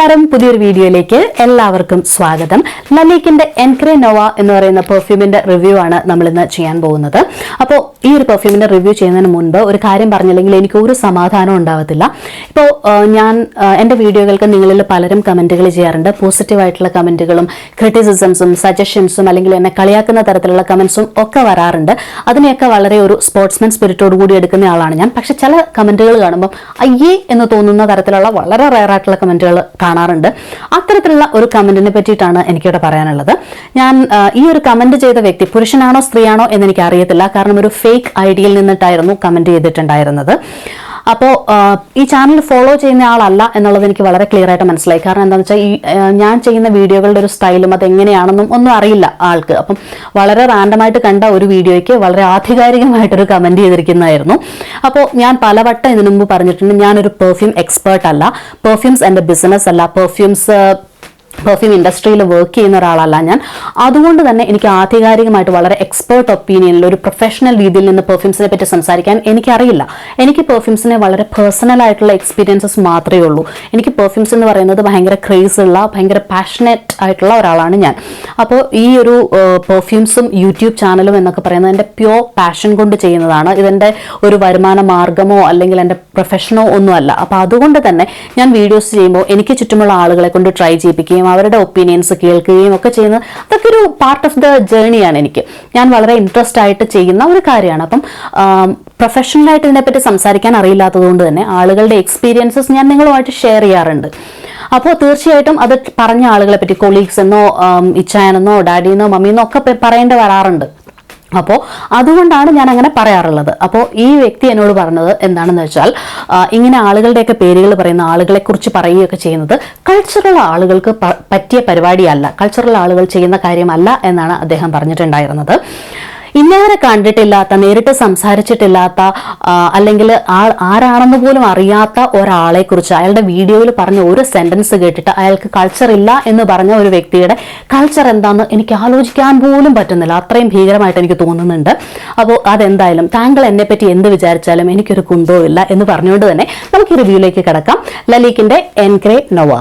നമസ്കാരം. പുതിയൊരു വീഡിയോയിലേക്ക് എല്ലാവർക്കും സ്വാഗതം. ലലീക്കിന്റെ എൻക്രെ നോവ എന്ന് പറയുന്ന പെർഫ്യൂമിന്റെ റിവ്യൂ ആണ് നമ്മൾ ഇന്ന് ചെയ്യാൻ പോകുന്നത്. അപ്പോൾ ഈ ഒരു പെർഫ്യൂമിനെ റിവ്യൂ ചെയ്യുന്നതിന് മുൻപ് ഒരു കാര്യം പറഞ്ഞില്ലെങ്കിൽ എനിക്ക് ഒരു സമാധാനം ഉണ്ടാവത്തില്ല. ഇപ്പോൾ ഞാൻ എന്റെ വീഡിയോകൾക്ക് നിങ്ങളിൽ പലരും കമന്റുകൾ ചെയ്യാറുണ്ട്. പോസിറ്റീവായിട്ടുള്ള കമന്റുകളും ക്രിറ്റിസിസംസും സജഷൻസും അല്ലെങ്കിൽ എന്നെ കളിയാക്കുന്ന തരത്തിലുള്ള കമൻസും ഒക്കെ വരാറുണ്ട്. അതിനെയൊക്കെ വളരെ ഒരു സ്പോർട്സ്മാൻ സ്പിരിറ്റോട് കൂടി എടുക്കുന്ന ആളാണ് ഞാൻ. പക്ഷെ ചില കമന്റുകൾ കാണുമ്പോൾ അയ്യേ എന്ന് തോന്നുന്ന തരത്തിലുള്ള വളരെ റയറായിട്ടുള്ള കമന്റുകൾ കാണാറുണ്ട്. അത്തരത്തിലുള്ള ഒരു കമന്റിനെ പറ്റിയിട്ടാണ് എനിക്കിവിടെ പറയാനുള്ളത്. ഞാൻ ഈ ഒരു കമന്റ് ചെയ്ത വ്യക്തി പുരുഷനാണോ സ്ത്രീയാണോ എന്ന് എനിക്ക് അറിയത്തില്ല കാരണം ഒരു ഫേക്ക് ഐ ഡിയിൽ നിന്നിട്ടായിരുന്നു കമന്റ് ചെയ്തിട്ടുണ്ടായിരുന്നത്. അപ്പോൾ ഈ ചാനൽ ഫോളോ ചെയ്യുന്ന ആളല്ല എന്നുള്ളത് എനിക്ക് വളരെ ക്ലിയർ ആയിട്ട് മനസ്സിലായി. കാരണം എന്താണെന്ന് വെച്ചാൽ ഈ ഞാൻ ചെയ്യുന്ന വീഡിയോകളുടെ ഒരു സ്റ്റൈലും അത് എങ്ങനെയാണെന്നും ഒന്നും അറിയില്ല ആൾക്ക്. അപ്പം വളരെ റാൻഡമായിട്ട് കണ്ട ഒരു വീഡിയോയ്ക്ക് വളരെ ആധികാരികമായിട്ടൊരു കമന്റ് ചെയ്തിരിക്കുന്നതായിരുന്നു. അപ്പോൾ ഞാൻ പലവട്ടം ഇതിനു മുമ്പ് പറഞ്ഞിട്ടുണ്ട് ഞാനൊരു പെർഫ്യൂം എക്സ്പേർട്ട് അല്ല. പെർഫ്യൂംസ് എന്റെ ബിസിനസ് അല്ല. പെർഫ്യൂംസ് പെർഫ്യൂം ഇൻഡസ്ട്രിയിൽ വർക്ക് ചെയ്യുന്ന ഒരാളല്ല ഞാൻ. അതുകൊണ്ട് തന്നെ എനിക്ക് ആധികാരികമായിട്ട് വളരെ എക്സ്പേർട്ട് ഒപ്പീനിയനിൽ ഒരു പ്രൊഫഷണൽ രീതിയിൽ നിന്ന് പെർഫ്യൂംസിനെ പറ്റി സംസാരിക്കാൻ എനിക്കറിയില്ല. എനിക്ക് പെർഫ്യൂംസിനെ വളരെ പേഴ്സണൽ ആയിട്ടുള്ള എക്സ്പീരിയൻസസ് മാത്രമേ ഉള്ളൂ. എനിക്ക് പെർഫ്യൂംസ് എന്ന് പറയുന്നത് ഭയങ്കര ക്രേസ് ഉള്ള ഭയങ്കര പാഷനേറ്റ് ആയിട്ടുള്ള ഒരാളാണ് ഞാൻ. അപ്പോൾ ഈ ഒരു പെർഫ്യൂംസും യൂട്യൂബ് ചാനലും എന്നൊക്കെ പറയുന്നത് എന്റെ പ്യോർ പാഷൻ കൊണ്ട് ചെയ്യുന്നതാണ്. ഇതെന്റെ ഒരു വരുമാന മാർഗമോ അല്ലെങ്കിൽ എന്റെ പ്രൊഫഷനോ ഒന്നുമല്ല. അപ്പോൾ അതുകൊണ്ട് തന്നെ ഞാൻ വീഡിയോസ് ചെയ്യുമ്പോൾ എനിക്ക് ചുറ്റുമുള്ള ആളുകളെ കൊണ്ട് ട്രൈ ചെയ്യിപ്പിക്കുകയും അവരുടെ ഒപ്പീനിയൻസ് കേൾക്കുകയും ഒക്കെ ചെയ്യുന്നത് അതൊക്കെ ഒരു പാർട്ട് ഓഫ് ദ ജേണിയാണ് എനിക്ക്. ഞാൻ വളരെ ഇൻട്രസ്റ്റ് ആയിട്ട് ചെയ്യുന്ന ഒരു കാര്യമാണ്. അപ്പം പ്രൊഫഷണലായിട്ട് ഇതിനെപ്പറ്റി സംസാരിക്കാൻ അറിയില്ലാത്തതുകൊണ്ട് തന്നെ ആളുകളുടെ എക്സ്പീരിയൻസസ് ഞാൻ നിങ്ങളുമായിട്ട് ഷെയർ ചെയ്യാറുണ്ട്. അപ്പോൾ തീർച്ചയായിട്ടും അത് പറഞ്ഞ ആളുകളെ പറ്റി കൊളീഗ്സ് എന്നോ ഇച്ചായനെന്നോ ഡാഡിയെന്നോ മമ്മിയെന്നോ ഒക്കെ പറയേണ്ടി വരാറുണ്ട്. അപ്പോൾ അതുകൊണ്ടാണ് ഞാൻ അങ്ങനെ പറയാറുള്ളത്. അപ്പോൾ ഈ വ്യക്തി എന്നോട് പറഞ്ഞത് എന്താണെന്ന് വെച്ചാൽ ഇങ്ങനെ ആളുകളുടെയൊക്കെ പേരുകൾ പറയുന്ന ആളുകളെ കുറിച്ച് പറയുകയൊക്കെ ചെയ്യുന്നത് കൾച്ചറൽ ആളുകൾക്ക് പറ്റിയ പരിപാടിയല്ല. കൾച്ചറൽ ആളുകൾ ചെയ്യുന്ന കാര്യമല്ല എന്നാണ് അദ്ദേഹം പറഞ്ഞിട്ടുണ്ടായിരുന്നത്. ഇന്നേവരെ കണ്ടിട്ടില്ലാത്ത നേരിട്ട് സംസാരിച്ചിട്ടില്ലാത്ത അല്ലെങ്കിൽ ആൾ ആരാണെന്ന് പോലും അറിയാത്ത ഒരാളെ കുറിച്ച് അയാളുടെ വീഡിയോയിൽ പറഞ്ഞ ഒരു സെന്റൻസ് കേട്ടിട്ട് അയാൾക്ക് കൾച്ചർ ഇല്ല എന്ന് പറഞ്ഞ ഒരു വ്യക്തിയുടെ കൾച്ചർ എന്താണെന്ന് എനിക്ക് ആലോചിക്കാൻ പോലും പറ്റുന്നില്ല. അത്രയും ഭീകരമായിട്ട് എനിക്ക് തോന്നുന്നുണ്ട്. അപ്പോൾ അതെന്തായാലും താങ്കൾ എന്നെ പറ്റി എന്ത് വിചാരിച്ചാലും എനിക്കൊരു കുന്തവും ഇല്ല എന്ന് പറഞ്ഞുകൊണ്ട് തന്നെ നമുക്ക് ഈ റിവ്യൂയിലേക്ക് കിടക്കാം. ലലീക്കിന്റെ എൻക്രേ നൊവ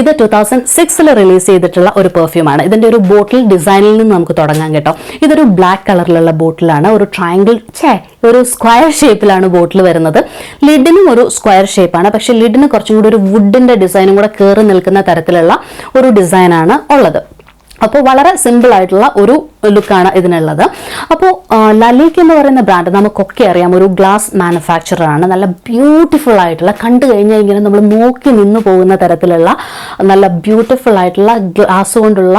ഇത് ടൂ തൗസൻഡ് സിക്സിൽ റിലീസ് ചെയ്തിട്ടുള്ള ഒരു പെർഫ്യൂമാണ് ഇതിന്റെ ഒരു ബോട്ടിൽ ഡിസൈനിൽ നിന്ന് നമുക്ക് തുടങ്ങാം കേട്ടോ. ഇതൊരു ബ്ലാക്ക് കളറിലുള്ള ബോട്ടിലാണ് ഒരു ട്രയാങ്കിൾ ചേ ഒരു സ്ക്വയർ ഷേപ്പിലാണ് ബോട്ടിൽ വരുന്നത്. ലിഡിനും ഒരു സ്ക്വയർ ഷേപ്പാണ് പക്ഷേ ലിഡിന് കുറച്ചും കൂടി ഒരു വുഡിന്റെ ഡിസൈനും കൂടെ കയറി നിൽക്കുന്ന തരത്തിലുള്ള ഒരു ഡിസൈനാണ് ഉള്ളത്. അപ്പോൾ വളരെ സിമ്പിൾ ആയിട്ടുള്ള ഒരു ലുക്കാണ് ഇതിനുള്ളത്. അപ്പോൾ ലലീക്ക് എന്ന് പറയുന്ന ബ്രാൻഡ് നമുക്കൊക്കെ അറിയാം ഒരു ഗ്ലാസ് മാനുഫാക്ചറർ ആണ്. നല്ല ബ്യൂട്ടിഫുൾ ആയിട്ടുള്ള കണ്ടു കഴിഞ്ഞാൽ ഇങ്ങനെ നമ്മൾ നോക്കി നിന്ന് പോകുന്ന തരത്തിലുള്ള നല്ല ബ്യൂട്ടിഫുൾ ആയിട്ടുള്ള ഗ്ലാസ് കൊണ്ടുള്ള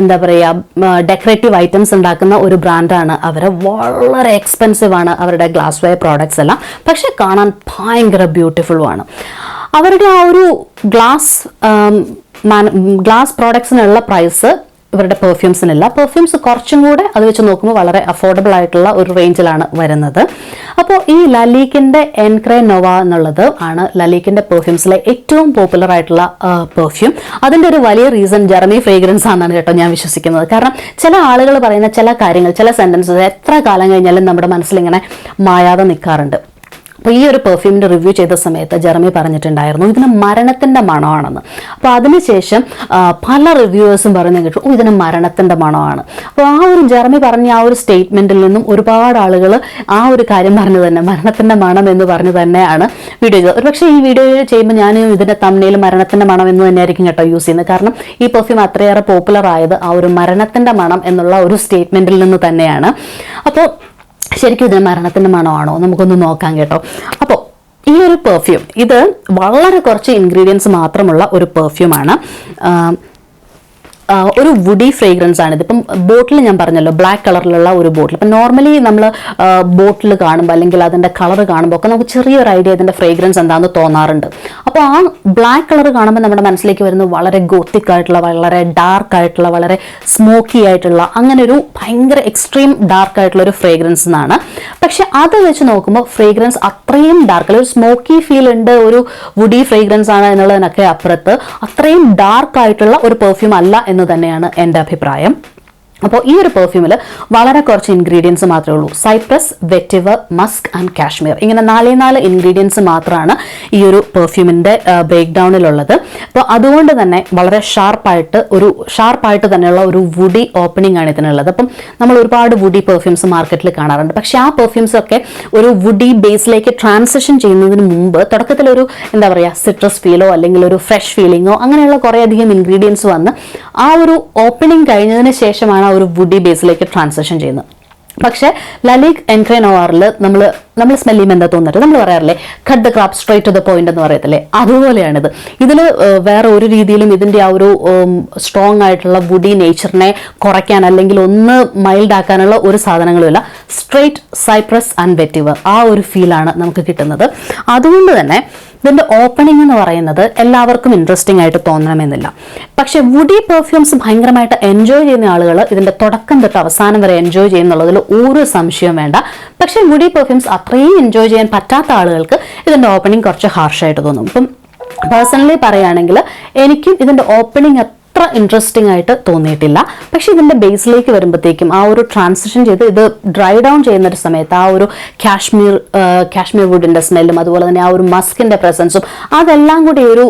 എന്താ പറയുക ഡെക്കറേറ്റീവ് ഐറ്റംസ് ഉണ്ടാക്കുന്ന ഒരു ബ്രാൻഡാണ് അവർ വളരെ എക്സ്പെൻസീവ് ആണ് അവരുടെ ഗ്ലാസ് വെയർ പ്രോഡക്ട്സ് എല്ലാം. പക്ഷേ കാണാൻ ഭയങ്കര ബ്യൂട്ടിഫുള്ളുമാണ് അവരുടെ ആ ഒരു ഗ്ലാസ് ഗ്ലാസ് പ്രോഡക്ട്സിനുള്ള പ്രൈസ് ഇവരുടെ പെർഫ്യൂംസിനില്ല പെർഫ്യൂംസ് കുറച്ചും കൂടെ അത് വെച്ച് നോക്കുമ്പോൾ വളരെ അഫോർഡബിൾ ആയിട്ടുള്ള ഒരു റേഞ്ചിലാണ് വരുന്നത്. അപ്പോൾ ഈ ലലീക്കിന്റെ എൻക്രേ നൊവ എന്നുള്ളത് ആണ് ലലീക്കിന്റെ പെർഫ്യൂംസിലെ ഏറ്റവും പോപ്പുലർ ആയിട്ടുള്ള പെർഫ്യൂം അതിന്റെ ഒരു വലിയ റീസൺ ജെറമി ഫ്രേഗ്രൻസ് ആണെന്നാണ് കേട്ടോ ഞാൻ വിശ്വസിക്കുന്നത്. കാരണം ചില ആളുകൾ പറയുന്ന ചില കാര്യങ്ങൾ ചില സെന്റൻസസ് എത്ര കാലം കഴിഞ്ഞാലും നമ്മുടെ മനസ്സിലിങ്ങനെ മായാതെ നിൽക്കാറുണ്ട്. അപ്പോൾ ഈ ഒരു പെർഫ്യൂമിന്റെ റിവ്യൂ ചെയ്ത സമയത്ത് ജെറമി പറഞ്ഞിട്ടുണ്ടായിരുന്നു ഇതിന് മരണത്തിന്റെ മണമാണെന്ന്. അപ്പോൾ അതിനുശേഷം പല റിവ്യൂവേഴ്സും പറഞ്ഞു കേട്ടു ഓ ഇതിന് മരണത്തിന്റെ മണമാണ്. അപ്പോൾ ആ ഒരു ജെറമി പറഞ്ഞ ആ ഒരു സ്റ്റേറ്റ്മെന്റിൽ നിന്നും ഒരുപാട് ആളുകൾ ആ ഒരു കാര്യം പറഞ്ഞു തന്നെ മരണത്തിന്റെ മണം എന്ന് പറഞ്ഞു തന്നെയാണ് വീഡിയോ ചെയ്തത്. ഒരുപക്ഷെ ഈ വീഡിയോ ചെയ്യുമ്പോൾ ഞാൻ ഇതിന്റെ തമ്മിൽ മരണത്തിന്റെ മണം എന്ന് തന്നെയായിരിക്കും കേട്ടോ യൂസ് ചെയ്യുന്നത്. കാരണം ഈ പെർഫ്യൂം അത്രയേറെ പോപ്പുലർ ആയത് ആ ഒരു മരണത്തിന്റെ മണം എന്നുള്ള ഒരു സ്റ്റേറ്റ്മെന്റിൽ നിന്ന് തന്നെയാണ്. അപ്പോൾ ശരിക്കും ഇതിന് മരണത്തിന്റെ മണമാണോ? നമുക്കൊന്ന് നോക്കാം കേട്ടോ. അപ്പോൾ ഈ ഒരു പെർഫ്യൂം ഇത് വളരെ കുറച്ച് ഇൻഗ്രീഡിയൻസ് മാത്രമുള്ള ഒരു പെർഫ്യൂമാണ് ഒരു വുഡി ഫ്രേഗ്രൻസ് ആണ്. ഇതിപ്പം ബോട്ടിൽ ഞാൻ പറഞ്ഞല്ലോ ബ്ലാക്ക് കളറിലുള്ള ഒരു ബോട്ടിൽ ഇപ്പം നോർമലി നമ്മൾ ബോട്ടിൽ കാണുമ്പോൾ അല്ലെങ്കിൽ അതിന്റെ കളർ കാണുമ്പോൾ ഒക്കെ നമുക്ക് ചെറിയൊരു ഐഡിയ അതിന്റെ ഫ്രേഗ്രൻസ് എന്താണെന്ന് തോന്നാറുണ്ട്. അപ്പോൾ ആ ബ്ലാക്ക് കളർ കാണുമ്പോൾ നമ്മുടെ മനസ്സിലേക്ക് വരുന്നത് വളരെ ഗോത്തിക് ആയിട്ടുള്ള വളരെ ഡാർക്ക് ആയിട്ടുള്ള വളരെ സ്മോക്കി ആയിട്ടുള്ള അങ്ങനെ ഒരു ഭയങ്കര എക്സ്ട്രീം ഡാർക്ക് ആയിട്ടുള്ള ഒരു ഫ്രേഗ്രൻസ് എന്നാണ്. പക്ഷെ അത് വെച്ച് നോക്കുമ്പോൾ ഫ്രേഗ്രൻസ് അത്രയും ഡാർക്ക് ഒരു സ്മോക്കി ഫീൽ ഉണ്ട് ഒരു വുഡി ഫ്രേഗ്രൻസ് ആണ് എന്നുള്ളതിനൊക്കെ അപ്പുറത്ത് അത്രയും ഡാർക്ക് ആയിട്ടുള്ള ഒരു പെർഫ്യൂം അല്ല എന്ന് തന്നെയാണ് എന്റെ അഭിപ്രായം. അപ്പോൾ ഈ ഒരു പെർഫ്യൂമിൽ വളരെ കുറച്ച് ഇൻഗ്രീഡിയൻസ് മാത്രമേ ഉള്ളൂ. Cypress vetiver musk and cashmere ഇങ്ങനെ നാലേ നാല് ഇൻഗ്രീഡിയൻസ് മാത്രമാണ് ഈ ഒരു പെർഫ്യൂമിന്റെ ബ്രേക്ക് ഡൗണിലുള്ളത് അപ്പോൾ അതുകൊണ്ട് തന്നെ വളരെ ഷാർപ്പായിട്ട് ഒരു ഷാർപ്പായിട്ട് തന്നെയുള്ള ഒരു വുഡി ഓപ്പണിംഗ് ആണ് ഇതിനുള്ളത്. അപ്പം നമ്മൾ ഒരുപാട് വുഡി പെർഫ്യൂംസ് മാർക്കറ്റിൽ കാണാറുണ്ട്. പക്ഷേ ആ പെർഫ്യൂംസ് ഒക്കെ ഒരു വുഡി ബേസിലേക്ക് ട്രാൻസിഷൻ ചെയ്യുന്നതിന് മുമ്പ് തുടക്കത്തിൽ ഒരു എന്താ പറയുക സിട്രസ് ഫീലോ അല്ലെങ്കിൽ ഒരു ഫ്രഷ് ഫീലിങ്ങോ അങ്ങനെയുള്ള കുറേയധികം ഇൻഗ്രീഡിയൻസ് വന്ന് ആ ഒരു ഓപ്പണിംഗ് കഴിഞ്ഞതിന് ശേഷമാണ് ആ ഒരു വുഡി ബേസിലേക്ക് ട്രാൻസാക്ഷൻ ചെയ്യുന്നത്. പക്ഷേ ലലിക് എൻക്രൈനോവാറിൽ നമ്മൾ നമ്മൾ സ്മെൽ ചെയ്യുമ്പോൾ എന്താ തോന്നുന്നത്? നമ്മൾ പറയാറില്ലേ cut the crap straight to the point എന്ന് പറയത്തില്ലേ? അതുപോലെയാണിത്. ഇതിൽ വേറെ ഒരു രീതിയിലും ഇതിന്റെ ആ ഒരു സ്ട്രോങ് ആയിട്ടുള്ള വുഡി നേച്ചറിനെ കുറയ്ക്കാൻ അല്ലെങ്കിൽ ഒന്ന് മൈൽഡ് ആക്കാനുള്ള ഒരു സാധനങ്ങളുമില്ല സ്ട്രൈറ്റ് സൈപ്രസ് ആൻഡ് വെറ്റിവർ ആ ഒരു ഫീലാണ് നമുക്ക് കിട്ടുന്നത്. അതുകൊണ്ട് തന്നെ ഇതിന്റെ ഓപ്പണിംഗ് എന്ന് പറയുന്നത് എല്ലാവർക്കും ഇൻട്രസ്റ്റിംഗ് ആയിട്ട് തോന്നണമെന്നില്ല. പക്ഷെ വുഡി പെർഫ്യൂംസ് ഭയങ്കരമായിട്ട് എൻജോയ് ചെയ്യുന്ന ആളുകൾ ഇതിന്റെ തുടക്കം തൊട്ട് അവസാനം വരെ എൻജോയ് ചെയ്യുന്നുള്ളതിൽ ഒരു സംശയവും വേണ്ട. പക്ഷെ മുടി പെർഫ്യൂംസ് അത്രയും എൻജോയ് ചെയ്യാൻ പറ്റാത്ത ആളുകൾക്ക് ഇതിന്റെ ഓപ്പണിംഗ് കുറച്ച് ഹാർഷായിട്ട് തോന്നും. ഇപ്പം പേഴ്സണലി പറയുകയാണെങ്കിൽ എനിക്കും ഇതിന്റെ ഓപ്പണിംഗ് അത്ര ഇൻട്രസ്റ്റിംഗ് ആയിട്ട് തോന്നിയിട്ടില്ല. പക്ഷെ ഇതിന്റെ ബേസിലേക്ക് വരുമ്പോഴത്തേക്കും ആ ഒരു ട്രാൻസിഷൻ ചെയ്ത് ഇത് ഡ്രൈ ഡൗൺ ചെയ്യുന്ന ഒരു സമയത്ത് ആ ഒരു കാശ്മീർ കാശ്മീർ വുഡിന്റെ സ്മെല്ലും അതുപോലെ തന്നെ ആ ഒരു മസ്കിന്റെ പ്രസൻസും അതെല്ലാം കൂടി ഒരു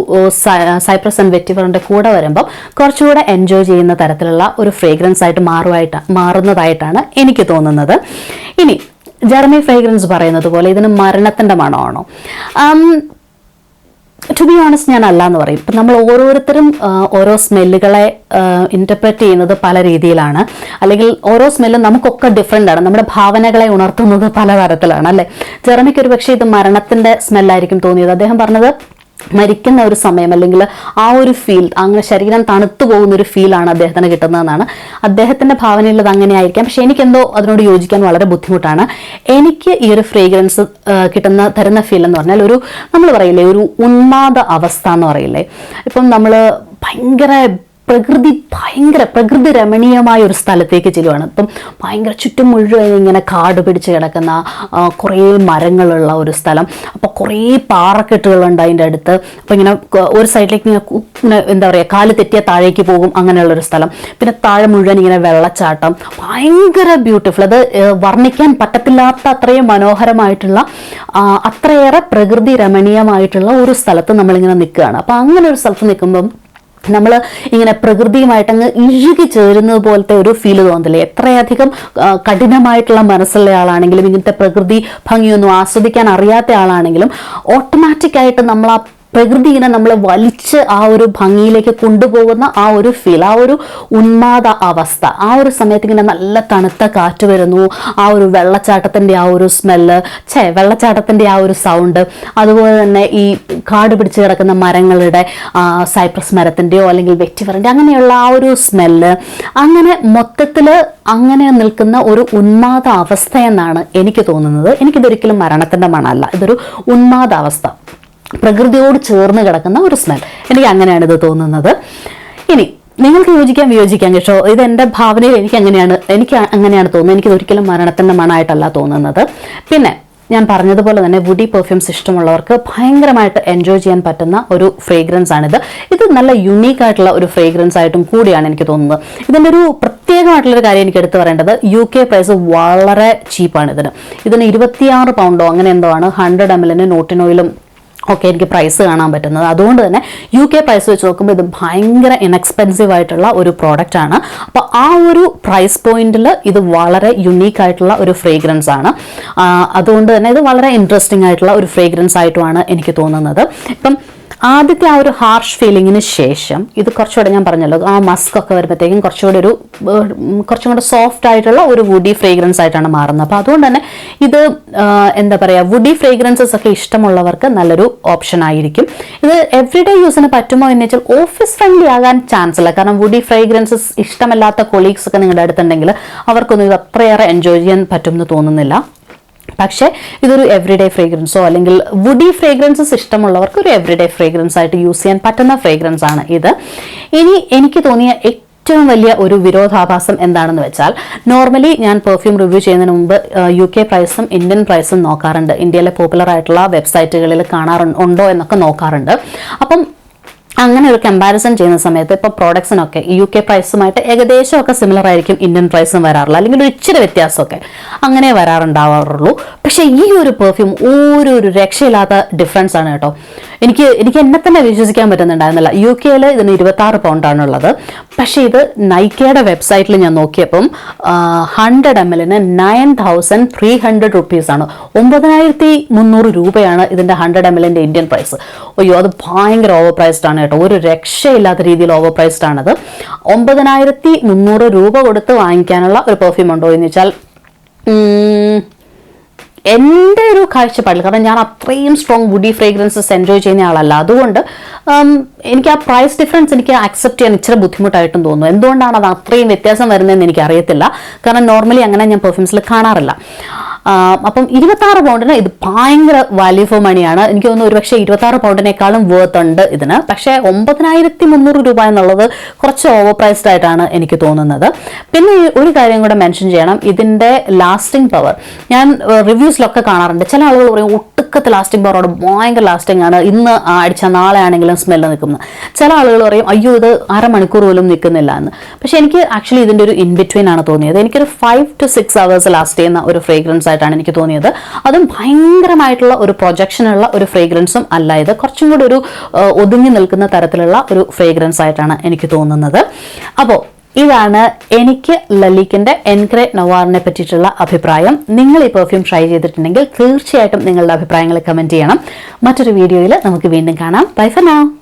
സൈപ്രസ് ആൻഡ് വെറ്റിവറിന്റെ കൂടെ വരുമ്പം കുറച്ചുകൂടെ എൻജോയ് ചെയ്യുന്ന തരത്തിലുള്ള ഒരു ഫ്രേഗ്രൻസ് ആയിട്ട് മാറുമായിട്ട് മാറുന്നതായിട്ടാണ് എനിക്ക് തോന്നുന്നത്. ഇനി ജർമ്മി ഫ്രേഗ്രൻസ് പറയുന്നത് പോലെ ഇതിന് മരണത്തിന്റെ മണമാണോ ടു ബി ഓണസ്റ്റ് ഞാൻ അല്ല എന്ന് പറയും. ഇപ്പം നമ്മൾ ഓരോരുത്തരും ഓരോ സ്മെല്ലുകളെ ഇന്റർപ്രറ്റ് ചെയ്യുന്നത് പല രീതിയിലാണ്. അല്ലെങ്കിൽ ഓരോ സ്മെല്ലും നമുക്കൊക്കെ ഡിഫറെന്റ് ആണ്. നമ്മുടെ ഭാവനകളെ ഉണർത്തുന്നത് പല തരത്തിലാണ് അല്ലേ? ജെറമിക്ക് ഒരു പക്ഷേ ഇത് മരണത്തിന്റെ സ്മെല്ലായിരിക്കും തോന്നിയത്. അദ്ദേഹം പറഞ്ഞത് മരിക്കുന്ന ഒരു സമയം അല്ലെങ്കിൽ ആ ഒരു ഫീൽ അങ്ങനെ ശരീരം തണുത്തു പോകുന്ന ഒരു ഫീലാണ് അദ്ദേഹത്തിന് കിട്ടുന്നതെന്നാണ്. അദ്ദേഹത്തിന്റെ ഭാവനയുള്ളത് അങ്ങനെ ആയിരിക്കാം പക്ഷെ എനിക്കെന്തോ അതിനോട് യോജിക്കാൻ വളരെ ബുദ്ധിമുട്ടാണ്. എനിക്ക് ഈ ഒരു ഫ്രേഗ്രൻസ് കിട്ടുന്ന തരുന്ന ഫീൽ എന്ന് പറഞ്ഞാൽ ഒരു നമ്മൾ പറയില്ലേ ഒരു ഉന്മാദ അവസ്ഥ എന്ന് പറയില്ലേ. ഇപ്പം നമ്മൾ ഭയങ്കര പ്രകൃതി ഭയങ്കര പ്രകൃതി രമണീയമായ ഒരു സ്ഥലത്തേക്ക് ചെല്ലുവാണ്. ഇപ്പം ഭയങ്കര ചുറ്റും മുഴുവൻ ഇങ്ങനെ കാട് പിടിച്ച് കിടക്കുന്ന കുറേ മരങ്ങളുള്ള ഒരു സ്ഥലം. അപ്പോൾ കുറേ പാറക്കെട്ടുകളുണ്ട് അതിന്റെ അടുത്ത്. അപ്പോൾ ഇങ്ങനെ ഒരു സൈഡിലേക്ക് ഇങ്ങനെ എന്താ പറയുക കാൽ തെറ്റിയ താഴേക്ക് പോകും അങ്ങനെയുള്ളൊരു സ്ഥലം. പിന്നെ താഴെ മുഴുവൻ ഇങ്ങനെ വെള്ളച്ചാട്ടം. ഭയങ്കര ബ്യൂട്ടിഫുൾ. അത് വർണിക്കാൻ പറ്റത്തില്ലാത്ത അത്രയും മനോഹരമായിട്ടുള്ള അത്രയേറെ പ്രകൃതി രമണീയമായിട്ടുള്ള ഒരു സ്ഥലത്ത് നമ്മളിങ്ങനെ നിൽക്കുകയാണ്. അപ്പോൾ അങ്ങനെ ഒരു സ്ഥലത്ത് നിൽക്കുമ്പം നമ്മൾ ഇങ്ങനെ പ്രകൃതിയുമായിട്ട് അങ്ങ് ഇഴുകി ചേരുന്നത് പോലത്തെ ഒരു ഫീൽ തോന്നില്ലേ എത്രയധികം കഠിനമായിട്ടുള്ള മനസ്സുള്ള ആളാണെങ്കിലും ഇങ്ങനത്തെ പ്രകൃതി ഭംഗിയൊന്നും ആസ്വദിക്കാൻ അറിയാത്ത ആളാണെങ്കിലും ഓട്ടോമാറ്റിക്കായിട്ട് നമ്മൾ ആ പ്രകൃതി ഇങ്ങനെ നമ്മളെ വലിച്ച് ആ ഒരു ഭംഗിയിലേക്ക് കൊണ്ടുപോകുന്ന ആ ഒരു ഫീൽ ആ ഒരു ഉന്മാദ അവസ്ഥ. ആ ഒരു സമയത്ത് ഇങ്ങനെ നല്ല തണുത്ത കാറ്റ് വരുന്നു. ആ ഒരു വെള്ളച്ചാട്ടത്തിന്റെ ആ ഒരു സ്മെല്ല് ഛേ വെള്ളച്ചാട്ടത്തിന്റെ ആ ഒരു സൗണ്ട് അതുപോലെ തന്നെ ഈ കാട് പിടിച്ച് കിടക്കുന്ന മരങ്ങളുടെ സൈപ്രസ് മരത്തിന്റെയോ അല്ലെങ്കിൽ വെറ്റിവറിന്റെ അങ്ങനെയുള്ള ആ ഒരു സ്മെല്ല് അങ്ങനെ മൊത്തത്തിൽ അങ്ങനെ നിൽക്കുന്ന ഒരു ഉന്മാദ അവസ്ഥ എന്നാണ് എനിക്ക് തോന്നുന്നത്. എനിക്കിതൊരിക്കലും മരണത്തിന്റെ മണമല്ല. ഇതൊരു ഉന്മാദ അവസ്ഥ. പ്രകൃതിയോട് ചേർന്ന് കിടക്കുന്ന ഒരു സ്മെൽ എനിക്ക് അങ്ങനെയാണ് ഇത് തോന്നുന്നത്. ഇനി നിങ്ങൾക്ക് യോജിക്കാൻ വിയോജിക്കാം കേട്ടോ. ഇത് എന്റെ ഭാവനയിൽ എനിക്ക് അങ്ങനെയാണ് എനിക്ക് അങ്ങനെയാണ് തോന്നുന്നത്. എനിക്കിത് ഒരിക്കലും മരണത്തിന്റെ മണമായിട്ടല്ല തോന്നുന്നത്. പിന്നെ ഞാൻ പറഞ്ഞതുപോലെ തന്നെ വുഡി പെർഫ്യൂംസ് ഇഷ്ടമുള്ളവർക്ക് ഭയങ്കരമായിട്ട് എൻജോയ് ചെയ്യാൻ പറ്റുന്ന ഒരു ഫ്രേഗ്രൻസ് ആണിത്. ഇത് നല്ല യുണീക്ക് ആയിട്ടുള്ള ഒരു ഫ്രേഗ്രൻസ് ആയിട്ടും കൂടിയാണ് എനിക്ക് തോന്നുന്നത്. ഇതിന്റെ ഒരു പ്രത്യേകമായിട്ടുള്ളൊരു കാര്യം എനിക്ക് എടുത്തു പറയേണ്ടത് യു കെ പ്രൈസ് വളരെ ചീപ്പാണ് ഇതിന്. ഇതിന് ഇരുപത്തിയാറ് പൗണ്ടോ അങ്ങനെ എന്തോ ആണ്. ഹൺഡ്രഡ് എം എല്ലിന് നോട്ടിനോയിലും ഒക്കെ എനിക്ക് പ്രൈസ് കാണാൻ പറ്റുന്നത്. അതുകൊണ്ട് തന്നെ യു കെ പ്രൈസ് വെച്ച് നോക്കുമ്പോൾ ഇത് ഭയങ്കര ഇൻഎക്സ്പെൻസീവ് ആയിട്ടുള്ള ഒരു പ്രോഡക്റ്റ് ആണ്. അപ്പോൾ ആ ഒരു പ്രൈസ് പോയിന്റിൽ ഇത് വളരെ യുണീക്ക് ആയിട്ടുള്ള ഒരു ഫ്രേഗ്രൻസ് ആണ്. അതുകൊണ്ട് തന്നെ ഇത് വളരെ ഇൻട്രസ്റ്റിംഗ് ആയിട്ടുള്ള ഒരു ഫ്രേഗ്രൻസ് ആയിട്ടുമാണ് എനിക്ക് തോന്നുന്നത്. ഇപ്പം ആദ്യത്തെ ആ ഒരു ഹാർഷ് ഫീലിങ്ങിന് ശേഷം ഇത് കുറച്ചുകൂടെ ഞാൻ പറഞ്ഞല്ലോ ആ മസ്ക് ഒക്കെ വരുമ്പോഴത്തേക്കും കുറച്ചുകൂടെ ഒരു കുറച്ചും കൂടെ സോഫ്റ്റ് ആയിട്ടുള്ള ഒരു വുഡി ഫ്രേഗ്രൻസ് ആയിട്ടാണ് മാറുന്നത്. അപ്പോൾ അതുകൊണ്ട് തന്നെ ഇത് എന്താ പറയുക വുഡി ഫ്രേഗ്രൻസസ് ഒക്കെ ഇഷ്ടമുള്ളവർക്ക് നല്ലൊരു ഓപ്ഷൻ ആയിരിക്കും. ഇത് എവറിഡേ യൂസിന് പറ്റുമോ എന്ന് വെച്ചാൽ ഓഫീസ് ഫ്രണ്ട്ലി ആകാൻ ചാൻസ് ഇല്ല. കാരണം വുഡി ഫ്രേഗ്രൻസസ് ഇഷ്ടമല്ലാത്ത കൊളീഗ്സ് ഒക്കെ നിങ്ങളുടെ അടുത്തുണ്ടെങ്കിൽ അവർക്കൊന്നും ഇത് അത്രയേറെ എൻജോയ് ചെയ്യാൻ പറ്റുമെന്ന് തോന്നുന്നില്ല. പക്ഷേ ഇതൊരു എവറിഡേ ഫ്രേഗ്രൻസോ അല്ലെങ്കിൽ വുഡി ഫ്രേഗ്രൻസസ് ഇഷ്ടമുള്ളവർക്ക് ഒരു എവറിഡേ ഫ്രേഗ്രൻസ് ആയിട്ട് യൂസ് ചെയ്യാൻ പറ്റുന്ന ഫ്രേഗ്രൻസ് ആണ് ഇത്. ഇനി എനിക്ക് തോന്നിയ ഏറ്റവും വലിയ ഒരു വിരോധാഭാസം എന്താണെന്ന് വെച്ചാൽ നോർമലി ഞാൻ പെർഫ്യൂം റിവ്യൂ ചെയ്യുന്നതിന് മുമ്പ് യു കെ പ്രൈസും ഇന്ത്യൻ പ്രൈസും നോക്കാറുണ്ട്. ഇന്ത്യയിലെ പോപ്പുലർ ആയിട്ടുള്ള വെബ്സൈറ്റുകളിൽ കാണാറുണ്ടോ എന്നൊക്കെ നോക്കാറുണ്ട്. അപ്പം അങ്ങനെ ഒരു കമ്പാരിസൺ ചെയ്യുന്ന സമയത്ത് ഇപ്പോൾ പ്രോഡക്ട്സിനൊക്കെ യു കെ പ്രൈസുമായിട്ട് ഏകദേശം ഒക്കെ സിമിലർ ആയിരിക്കും ഇന്ത്യൻ പ്രൈസും വരാറുള്ളൂ അല്ലെങ്കിൽ ഒരു ഇച്ചിരി വ്യത്യാസമൊക്കെ അങ്ങനെ വരാറുണ്ടാവാറുള്ളൂ. പക്ഷേ ഈ ഒരു പെർഫ്യൂം ഒരു ഒരു രക്ഷയില്ലാത്ത ഡിഫറൻസ് ആണ് കേട്ടോ. എനിക്ക് എനിക്ക് എന്നെ തന്നെ വിശ്വസിക്കാൻ പറ്റുന്നുണ്ടായിരുന്നില്ല. യു കെയിൽ ഇതിന് ഇരുപത്തി ആറ് പൗണ്ടാണുള്ളത് പക്ഷേ ഇത് നൈക്കയുടെ വെബ്സൈറ്റിൽ ഞാൻ നോക്കിയപ്പം ഹൺഡ്രഡ് എം എല്ലിന് നയൻ തൗസൻഡ് ത്രീ ഹൺഡ്രഡ് റുപ്പീസാണ് ഒമ്പതിനായിരത്തി മുന്നൂറ് രൂപയാണ് ഇതിന്റെ ഹൺഡ്രഡ് എം എല്ലിന്റെ ഇന്ത്യൻ പ്രൈസ് അയ്യോ അത് ഭയങ്കര ഓവർ പ്രൈസ്ഡ് ആണ് കേട്ടോ. ഒരു രക്ഷയില്ലാത്ത രീതിയിൽ ഓവർ പ്രൈസ്ഡ് ആണത്. ഒമ്പതിനായിരത്തി മുന്നൂറ് രൂപ കൊടുത്ത് വാങ്ങിക്കാനുള്ള ഒരു പെർഫ്യൂം ഉണ്ടോ എന്ന് വെച്ചാൽ എന്റെ ഒരു കാഴ്ചപ്പാടിൽ കാരണം ഞാൻ അത്രയും സ്ട്രോങ് വുഡി ഫ്രേഗ്രൻസസ് എൻജോയ് ചെയ്യുന്ന ആളല്ല. അതുകൊണ്ട് എനിക്ക് ആ പ്രൈസ് ഡിഫറൻസ് എനിക്ക് അക്സെപ്റ്റ് ചെയ്യാൻ ഇച്ചിരി ബുദ്ധിമുട്ടായിട്ടും തോന്നുന്നു. എന്തുകൊണ്ടാണ് അത് അത്രയും വ്യത്യാസം വരുന്നതെന്ന് എനിക്ക് അറിയത്തില്ല കാരണം നോർമലി അങ്ങനെ ഞാൻ പെർഫ്യൂംസിൽ കാണാറില്ല. അപ്പം ഇരുപത്തി ആറ് പൗണ്ടിന് ഇത് ഭയങ്കര വാല്യൂ ഫോർ മണിയാണ് എനിക്ക് തോന്നുന്നു ഒരുപക്ഷെ ഇരുപത്തി ആറ് പൗണ്ടിനേക്കാളും വേർത്ത് ഉണ്ട് ഇതിന്. പക്ഷേ ഒമ്പതിനായിരത്തി മുന്നൂറ് രൂപ എന്നുള്ളത് കുറച്ച് ഓവർ പ്രൈസ്ഡ് ആയിട്ടാണ് എനിക്ക് തോന്നുന്നത്. പിന്നെ ഒരു കാര്യം കൂടെ മെൻഷൻ ചെയ്യണം. ഇതിന്റെ ലാസ്റ്റിംഗ് പവർ ഞാൻ റിവ്യൂസിലൊക്കെ കാണാറുണ്ട്. ചില ആളുകൾ പറയും ഒട്ടുക്കത്തെ ലാസ്റ്റിംഗ് പവറോട് ഭയങ്കര ലാസ്റ്റിംഗ് ആണ്. ഇന്ന് അടിച്ച നാളെ ആണെങ്കിലും സ്മെല്ല് നിൽക്കുന്നത് ചില ആളുകൾ പറയും അയ്യോ ഇത് അരമണിക്കൂർ പോലും നിൽക്കുന്നില്ല എന്ന്. പക്ഷേ എനിക്ക് ആക്ച്വലി ഇതിന്റെ ഒരു ഇൻ ബിറ്റ്വീൻ ആണ് തോന്നിയത്. എനിക്കൊരു five to six hours last ചെയ്യുന്ന ഒരു ഫ്രേഗ്രൻസ് ആയിട്ടാണ് എനിക്ക് തോന്നിയത്. അതും ഭയങ്കരമായിട്ടുള്ള ഒരു പ്രൊജക്ഷനുള്ള ഒരു ഫ്രേഗ്രൻസും അല്ല. ഇത് കുറച്ചും കൂടി ഒരു ഒതുങ്ങി നിൽക്കുന്ന തരത്തിലുള്ള ഒരു ഫ്രേഗ്രൻസ് ആയിട്ടാണ് എനിക്ക് തോന്നുന്നത്. അപ്പോൾ ഇതാണ് എനിക്ക് ലലിക്കിന്റെ എൻക്രെ നവാറിനെ പറ്റിയിട്ടുള്ള അഭിപ്രായം. നിങ്ങൾ ഈ പെർഫ്യൂം ട്രൈ ചെയ്തിട്ടുണ്ടെങ്കിൽ തീർച്ചയായിട്ടും നിങ്ങളുടെ അഭിപ്രായങ്ങൾ കമന്റ് ചെയ്യണം. മറ്റൊരു വീഡിയോയിൽ നമുക്ക് വീണ്ടും കാണാം. By for now